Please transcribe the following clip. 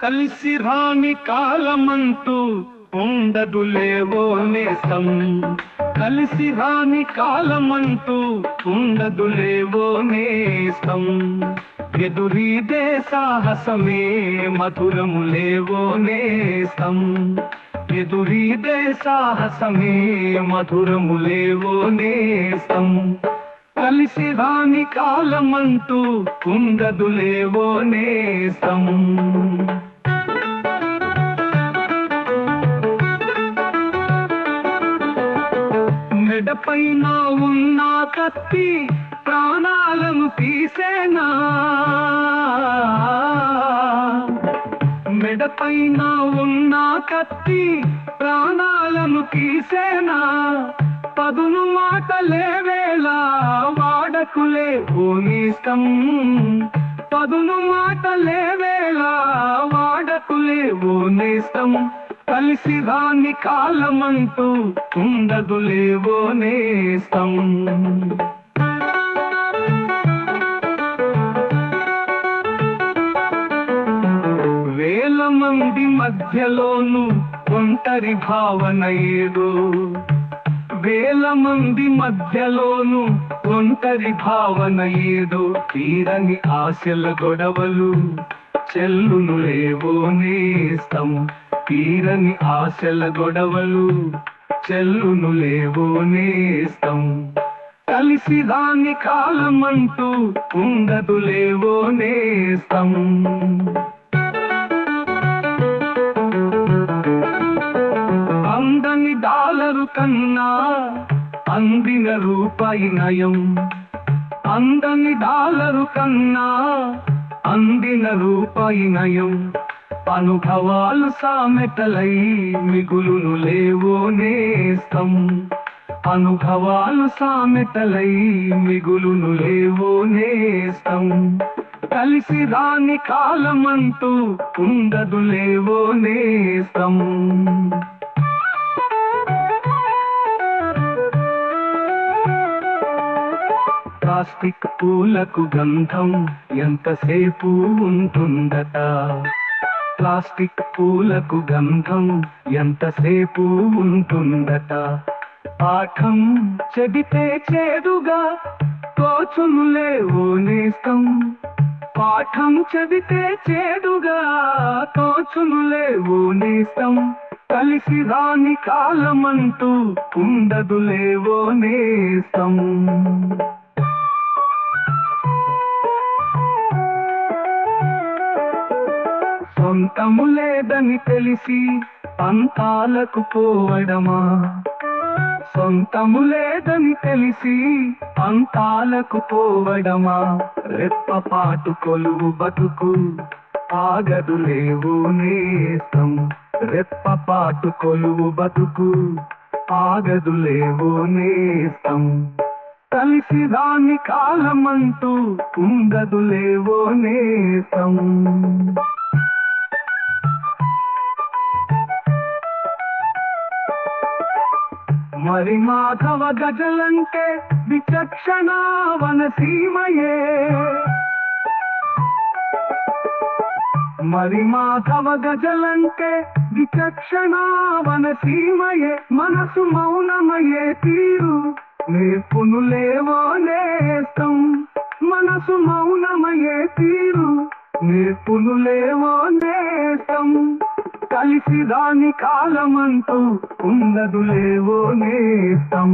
కలిసి రాని కాలమంటూ ఉండదు లేవో నేస్తం. కలిసి రాని కాలమంటూ ఉండదు లేవో నేస్తం. ఎదురీదే సాహసమే మధురము లేవో నేస్తం. ఎదురీదే సాహసమే మధురము లేవో నేస్తం. కలిసి రాని కాలమంటూ ఉండదు లేవో నేస్తం. పైన ఉన్న కత్తి ప్రాణాలను తీసేనా? మెడపైన ఉన్న కత్తి ప్రాణాలను తీసేనా? పదును మాటలేవేలా వాడకులే భూమిష్టం. పదును మాటలేవేలా వాడకులే భూమిష్టం. కలిసి రాని కాలమంటూ ఉండదులేవో నేస్తం. వేల మంది మధ్యలోను ఒంటరి భావన ఏదో. వేల మంది మధ్యలోను ఒంటరి భావన ఏదో. తీరని ఆశల గొడవలు చెల్లును లేవో నేస్తం. తీరని ఆశల గొడవలు చెల్లును లేవో నేస్తం. కలిసి రాని కాలమంటూ ఉండదు లేవో నేస్తం. అందని డాలరు కన్నా అందిన రూపాయి నయం. అందని డాలరు కన్నా అందిన రూపాయి నయం. అనుభవాలు సామెతలై మిగులును లేవో నేస్తం. అనుభవాలు సామెతలై మిగులును లేవో నేస్తం. కలిసి రాని కాలమంటూ ఉండదు లేవో నేస్తం. ప్లాస్టిక్ పూలకు గంధం ఎంతసేపు ఉంటుందట? ప్లాస్టిక్ పూలకు గంధం ఎంతసేపు ఉంటుందట? పాఠం చెబితే చేదుగా తోచునులే ఓ నేస్తం. పాఠం చెబితే చేదుగా తోచునులే ఓ నేస్తం. కలిసి రాని కాలమంటూ ఉండదులేవో నేస్తం. అంతము లేదని తెలిసి అంతాలకు పోవడమా? సొంతము లేదని తెలిసి అంతాలకు పోవడమా? రెప్పపాటు కొలువు బతుకు ఆగదు లేవు నేస్తం రెప్పపాటు కొలువు బతుకు ఆగదు లేవు నేస్తం కలిసి దాని కాలమంటూ ఉండదు లేవో నేస్తం హరి మాధవ గజలంటే విచక్షణ వనసీమయే మరి మాధవ గజలంటే విచక్షణ వనసీమయే మనసు మౌనమయే తీరు నేర్పును లేవో నేస్తం. మనసు మౌనమయే తీరు నేర్పును లేవో నేస్తం. దాని కాలమంటూ ఉన్నదులేవో నేస్తం.